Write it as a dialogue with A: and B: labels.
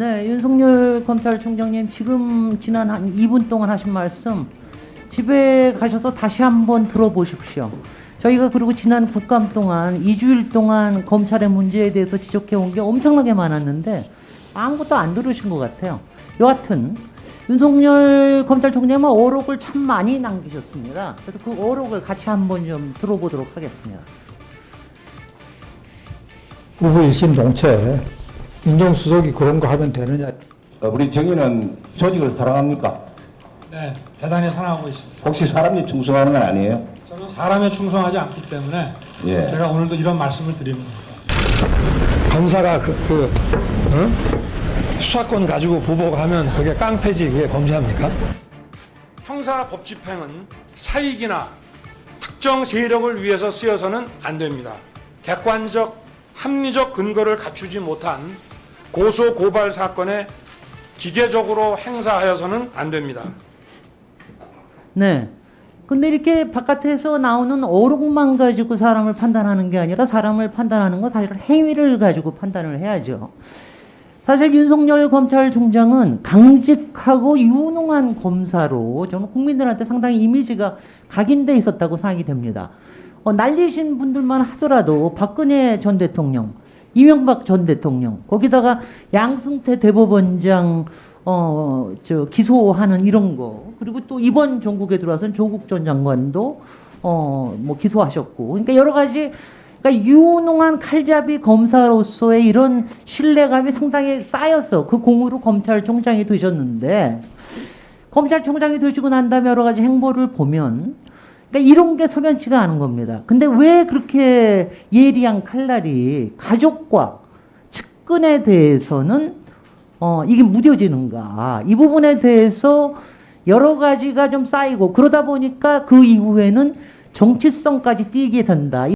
A: 네, 윤석열 검찰총장님 지금 지난 한 2분 동안 하신 말씀 집에 가셔서 다시 한번 들어보십시오. 저희가 그리고 지난 국감 동안 2주일 동안 검찰의 문제에 대해서 지적해 온 게 엄청나게 많았는데 아무것도 안 들으신 것 같아요. 여하튼 윤석열 검찰총장은 어록을 참 많이 남기셨습니다. 그래서 그 어록을 같이 한번 좀 들어보도록 하겠습니다.
B: 후보 일심 동체 민정수석이 그런 거 하면 되느냐
C: 어, 우리 정의는 조직을 사랑합니까?
D: 네, 대단히 사랑하고 있습니다.
C: 혹시 사람이 충성하는 건 아니에요?
D: 저는 사람에 충성하지 않기 때문에
C: 예.
D: 제가 오늘도 이런 말씀을 드리는 겁니다.
E: 검사가 그, 그 어? 수사권 가지고 보복하면 그게 깡패지 그게 범죄합니까? 형사 법 집행은 사익이나 특정 세력을 위해서 쓰여서는 안 됩니다. 객관적 합리적 근거를 갖추지 못한 고소 고발 사건에 기계적으로 행사하여서는 안 됩니다.
A: 네. 근데 이렇게 바깥에서 나오는 어록만 가지고 사람을 판단하는 게 아니라 사람을 판단하는 건 사실 행위를 가지고 판단을 해야죠. 사실 윤석열 검찰총장은 강직하고 유능한 검사로 저는 국민들한테 상당히 이미지가 각인돼 있었다고 생각이 됩니다. 어, 날리신 분들만 하더라도 박근혜 전 대통령, 이명박 전 대통령, 거기다가 양승태 대법원장 어, 저 기소하는 이런 거. 그리고 또 이번 전국에 들어와서는 조국 전 장관도 어, 뭐 기소하셨고. 그러니까 여러 가지 그러니까 유능한 칼잡이 검사로서의 이런 신뢰감이 상당히 쌓여서 그 공으로 검찰총장이 되셨는데 검찰총장이 되시고 난 다음에 여러 가지 행보를 보면 그러니까 이런 게 석연치가 않은 겁니다. 근데 왜 그렇게 예리한 칼날이 가족과 측근에 대해서는 어, 이게 무뎌지는가. 이 부분에 대해서 여러 가지가 좀 쌓이고 그러다 보니까 그 이후에는 정치성까지 띄게 된다.